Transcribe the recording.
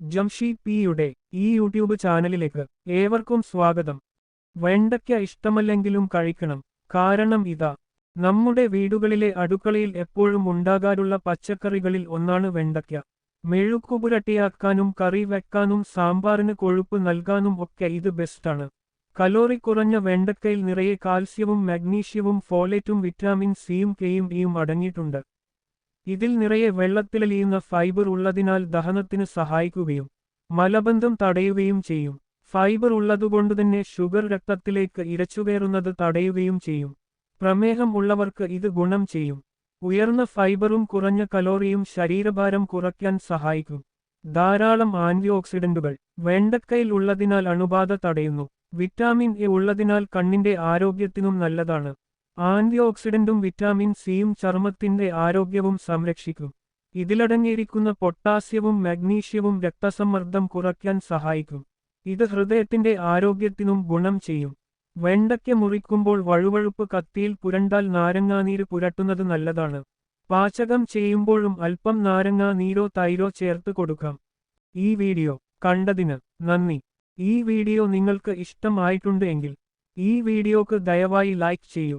ജംഷീദ് പിയുടെ ഈ യൂട്യൂബ് ചാനലിലേക്ക് ഏവർക്കും സ്വാഗതം. വെണ്ടയ്ക്ക ഇഷ്ടമല്ലെങ്കിലും കഴിക്കണം. കാരണം ഇതാ നമ്മുടെ വീടുകളിലെ അടുക്കളയിൽ എപ്പോഴും ഉണ്ടാകാറുള്ള പച്ചക്കറികളിൽ ഒന്നാണ് വെണ്ടയ്ക്ക. മെഴുക്കുപുരട്ടിയാക്കാനും കറി വെക്കാനും സാമ്പാറിന് കൊഴുപ്പ് നൽകാനും ഒക്കെ ഇത് ബെസ്റ്റാണ്. കലോറി കുറഞ്ഞ വെണ്ടക്കയിൽ നിറയെ കാൽസ്യവും മാഗ്നീഷ്യവും ഫോളേറ്റും വിറ്റാമിൻ സിയും കെയും ഇയും അടങ്ങിയിട്ടുണ്ട്. ഇതിൽ നിറയെ വെള്ളത്തിലലിയുന്ന ഫൈബർ ഉള്ളതിനാൽ ദഹനത്തിന് സഹായിക്കുകയും മലബന്ധം തടയുകയും ചെയ്യും. ഫൈബർ ഉള്ളതുകൊണ്ടുതന്നെ ഷുഗർ രക്തത്തിലേക്ക് ഇരച്ചുകയറുന്നത് തടയുകയും ചെയ്യും. പ്രമേഹം ഉള്ളവർക്ക് ഇത് ഗുണം ചെയ്യും. ഉയർന്ന ഫൈബറും കുറഞ്ഞ കലോറിയും ശരീരഭാരം കുറയ്ക്കാൻ സഹായിക്കും. ധാരാളം ആന്റി ഓക്സിഡന്റുകൾ വെണ്ടക്കയിൽ ഉള്ളതിനാൽ അണുബാധ തടയുന്നു. വിറ്റാമിൻ എ ഉള്ളതിനാൽ കണ്ണിന്റെ ആരോഗ്യത്തിനും നല്ലതാണ്. ആന്റിഓക്സിഡന്റും വിറ്റാമിൻ സിയും ചർമ്മത്തിന്റെ ആരോഗ്യവും സംരക്ഷിക്കും. ഇതിലടങ്ങിയിരിക്കുന്ന പൊട്ടാസ്യവും മഗ്നീഷ്യവും രക്തസമ്മർദ്ദം കുറയ്ക്കാൻ സഹായിക്കും. ഇത് ഹൃദയത്തിന്റെ ആരോഗ്യത്തിനും ഗുണം ചെയ്യും. വെണ്ടയ്ക്ക മുറിക്കുമ്പോൾ വഴുവഴുപ്പ് കത്തിയിൽ പുരണ്ടാൽ നാരങ്ങാനീര് പുരട്ടുന്നത് നല്ലതാണ്. പാചകം ചെയ്യുമ്പോഴും അല്പം നാരങ്ങാ നീരോ തൈരോ ചേർത്ത് കൊടുക്കാം. ഈ വീഡിയോ കണ്ടതിന് നന്ദി. ഈ വീഡിയോ നിങ്ങൾക്ക് ഇഷ്ടമായിട്ടുണ്ട് ഈ വീഡിയോക്ക് ദയവായി ലൈക്ക് ചെയ്യൂ.